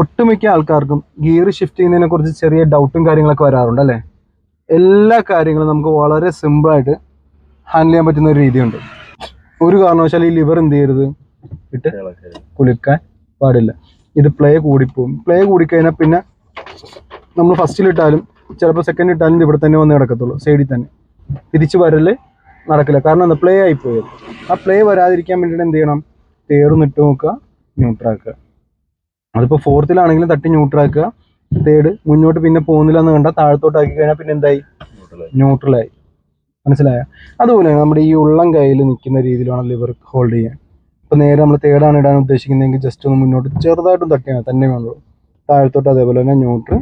ഒട്ടുമിക്ക ആൾക്കാർക്കും gear shift ചെയ്യുന്നതിനെ കുറിച്ച് ചെറിയ ഡൗട്ടും കാര്യങ്ങളൊക്കെ വരാറുണ്ട് അല്ലേ? എല്ലാ കാര്യങ്ങളും നമുക്ക് വളരെ സിമ്പിളായിട്ട് ഹാൻഡിൽ ചെയ്യാൻ പറ്റുന്ന ഒരു രീതിയുണ്ട്. ഒരു കാരണവശാലും ഈ ലിവർ എന്ത് ചെയ്യരുത്? ഇട്ട് കുലുക്കാൻ പാടില്ല. ഇത് പ്ലേ കൂടിപ്പോവും. പ്ലേ കൂടിക്കഴിഞ്ഞാൽ പിന്നെ നമ്മൾ ഫസ്റ്റിലിട്ടാലും ചിലപ്പോൾ സെക്കൻഡ് ഇട്ടാലും ഇത് ഇവിടെ തന്നെ വന്ന് കിടക്കത്തുള്ളൂ സൈഡിൽ തന്നെ. തിരിച്ചു വരൽ നടക്കില്ല. കാരണം എന്താ? പ്ലേ ആയിപ്പോയത് ആ പ്ലേ വരാതിരിക്കാൻ വേണ്ടിയിട്ട് എന്ത് ചെയ്യണം? തേർന്നിട്ട് നോക്കുക ന്യൂട്രാക്കുക അതിപ്പോൾ ഫോർത്തിലാണെങ്കിലും തട്ടി ന്യൂട്രാക്കുക തേർഡ് മുന്നോട്ട് പിന്നെ പോകുന്നില്ല എന്ന് കണ്ടാൽ താഴത്തോട്ടാക്കി കഴിഞ്ഞാൽ പിന്നെ എന്തായി? ന്യൂട്രലായി മനസ്സിലായ? അതുപോലെ നമ്മുടെ ഈ ഉള്ളം കയ്യിൽ നിൽക്കുന്ന രീതിയിലാണ് ലിവർ ഹോൾഡ് ചെയ്യാൻ ഇപ്പം നേരെ നമ്മൾ തേടാണ് ഇടാൻ ഉദ്ദേശിക്കുന്നതെങ്കിൽ ജസ്റ്റ് ഒന്ന് മുന്നോട്ട് ചെറുതായിട്ടും തട്ടിയാണ് തന്നെ വേണ്ടു താഴത്തോട്ട് അതേപോലെ തന്നെ ന്യൂട്രൽ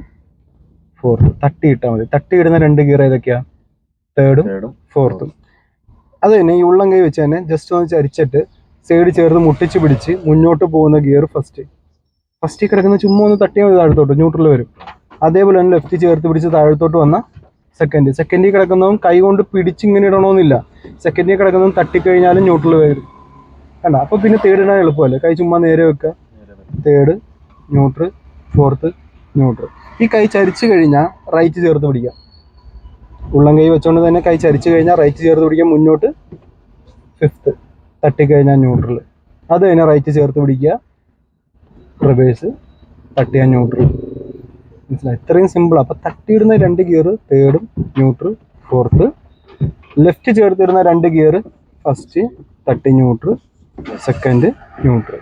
ഫോർത്ത് തട്ടി ഇട്ടാൽ മതി. തട്ടി ഇടുന്ന രണ്ട് ഗിയർ ഏതൊക്കെയാണ് തേർഡും ഫോർത്തും അത് തന്നെ ഈ ഉള്ളം കൈ വെച്ച് തന്നെ ജസ്റ്റ് ഒന്ന് ചരിച്ചിട്ട് സൈഡ് ചേർത്ത് മുട്ടിച്ച് പിടിച്ച് മുന്നോട്ട് പോകുന്ന ഗിയർ ഫസ്റ്റ് ഫസ്റ്റ് കിടക്കുന്ന ചുമ്മാ ഒന്ന് തട്ടിയാൽ മതി താഴത്തോട്ട്. ന്യൂട്രൽ വരും. അതേപോലെ തന്നെ ലെഫ്റ്റ് ചേർത്ത് പിടിച്ച് താഴത്തോട്ട് വന്ന സെക്കൻഡ് സെക്കൻഡിൽ കിടക്കുന്നതും കൈ കൊണ്ട് പിടിച്ചിങ്ങനെ ഇടണമെന്നില്ല സെക്കൻഡിൽ കിടക്കുന്നതും തട്ടിക്കഴിഞ്ഞാലും ന്യൂട്രൽ വരും. കണ്ട? അപ്പോൾ പിന്നെ തേർഡ് ഇടാൻ എളുപ്പമല്ലേ? കൈ ചുമ്മാ നേരെ വെക്കുക തേർഡ് ന്യൂട്രൽ ഫോർത്ത് ന്യൂട്രൽ ഈ കൈ ചരിച്ചു കഴിഞ്ഞാൽ റൈറ്റ് ചേർത്ത് പിടിക്കുക ഉള്ളം കൈ വെച്ചുകൊണ്ട് തന്നെ കൈ ചരിച്ചു കഴിഞ്ഞാൽ റൈറ്റ് ചേർത്ത് പിടിക്കുക മുന്നോട്ട് ഫിഫ്ത്ത് തട്ടിക്കഴിഞ്ഞാൽ ന്യൂട്രൽ അത് കഴിഞ്ഞാൽ റൈറ്റ് ചേർത്ത് പിടിക്കുക. റിവേഴ്സ് തട്ടിയാൽ ന്യൂട്രൽ മനസ്സിലായി? ഇത്രയും സിമ്പിളാണ് അപ്പോൾ തട്ടിയിടുന്ന രണ്ട് ഗിയർ തേർഡും ന്യൂട്രൽ ഫോർത്ത് ലെഫ്റ്റ് ചേർത്തിടുന്ന രണ്ട് ഗിയർ ഫസ്റ്റ് തട്ടി ന്യൂട്രൽ സെക്കൻഡ് ന്യൂട്രൽ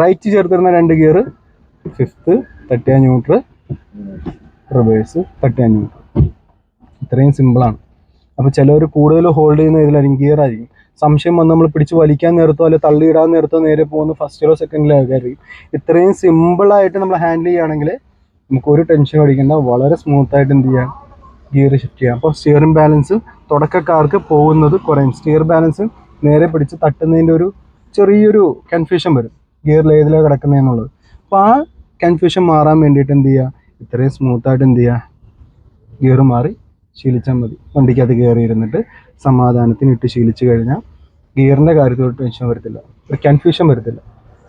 റൈറ്റ് ചേർത്തിടുന്ന രണ്ട് ഗിയർ ഫിഫ്ത്ത് തട്ടിയ ന്യൂട്രൽ റിവേഴ്സ് തട്ടിയ ന്യൂട്രൽ ഇത്രയും സിമ്പിളാണ് അപ്പോൾ ചിലവർ കൂടുതൽ ഹോൾഡ് ചെയ്യുന്ന ഇതിലായിരിക്കും ഗിയർ ആയിരിക്കും. സംശയം വന്ന് നമ്മൾ പിടിച്ച് വലിക്കാൻ നേരത്തോ അല്ലെ തള്ളിയിടാൻ നേരത്തോ നേരെ പോകുന്ന ഫസ്റ്റിലോ സെക്കൻഡിലോ ഒക്കെ ആയിരിക്കും ഇത്രയും സിമ്പിളായിട്ട് നമ്മൾ ഹാൻഡിൽ ചെയ്യുകയാണെങ്കിൽ നമുക്ക് ഒരു ടെൻഷൻ അടിക്കേണ്ട. വളരെ സ്മൂത്തായിട്ട് എന്ത് ചെയ്യാം? ഗിയർ ഷിഫ്റ്റ് ചെയ്യാം. അപ്പോൾ സ്റ്റിയറിംഗ് ബാലൻസ് തുടക്കക്കാർക്ക് പോകുന്നത് കുറയും. സ്റ്റിയർ ബാലൻസ് നേരെ പിടിച്ച് തട്ടുന്നതിന്റെ ഒരു ചെറിയൊരു കൺഫ്യൂഷൻ വരും. ഗിയറിൽ ഏതിലാണ് കിടക്കുന്നതെന്നുള്ളത് അപ്പോൾ ആ കൺഫ്യൂഷൻ മാറാൻ വേണ്ടിയിട്ട് എന്ത് ചെയ്യുക ഇത്രയും സ്മൂത്തായിട്ട് എന്ത് ചെയ്യുക ഗിയർ മാറി ശീലിച്ചാൽ മതി. വണ്ടിക്കകത്ത് കയറി ഇരുന്നിട്ട് സമാധാനത്തിന് ഇട്ട് ശീലിച്ച് കഴിഞ്ഞാൽ ഗിയറിന്റെ കാര്യത്തിൽ ഒരു ടെൻഷൻ വരത്തില്ല. ഒരു കൺഫ്യൂഷൻ വരത്തില്ല.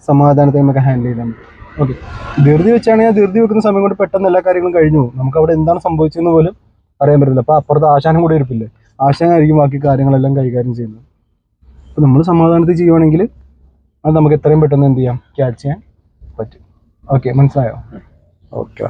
സമാധാനത്തെ നമുക്ക് ഹാൻഡിൽ ചെയ്താൽ മതി. ഓക്കെ ധൃതി വെച്ചാണെങ്കിൽ ധൃതി വെക്കുന്ന സമയം കൊണ്ട് പെട്ടെന്ന് എല്ലാ കാര്യങ്ങളും കഴിഞ്ഞു പോകും. നമുക്ക് അവിടെ എന്താണ് സംഭവിച്ചതെന്ന് പോലും അറിയാൻ പറ്റില്ല അപ്പോൾ അപ്പുറത്ത് ആശാനം കൂടെ ഇരിപ്പില്ലേ? ആശാനായിരിക്കും ബാക്കി കാര്യങ്ങളെല്ലാം കൈകാര്യം ചെയ്യുന്നത്. അപ്പോൾ നമ്മൾ സമാധാനത്തിൽ ചെയ്യുവാണെങ്കിൽ അത് നമുക്ക് എത്രയും പെട്ടെന്ന് എന്ത് ചെയ്യാം? ക്യാച്ച് ചെയ്യാൻ പറ്റും. ഓക്കെ മനസ്സിലായോ? ഓക്കെ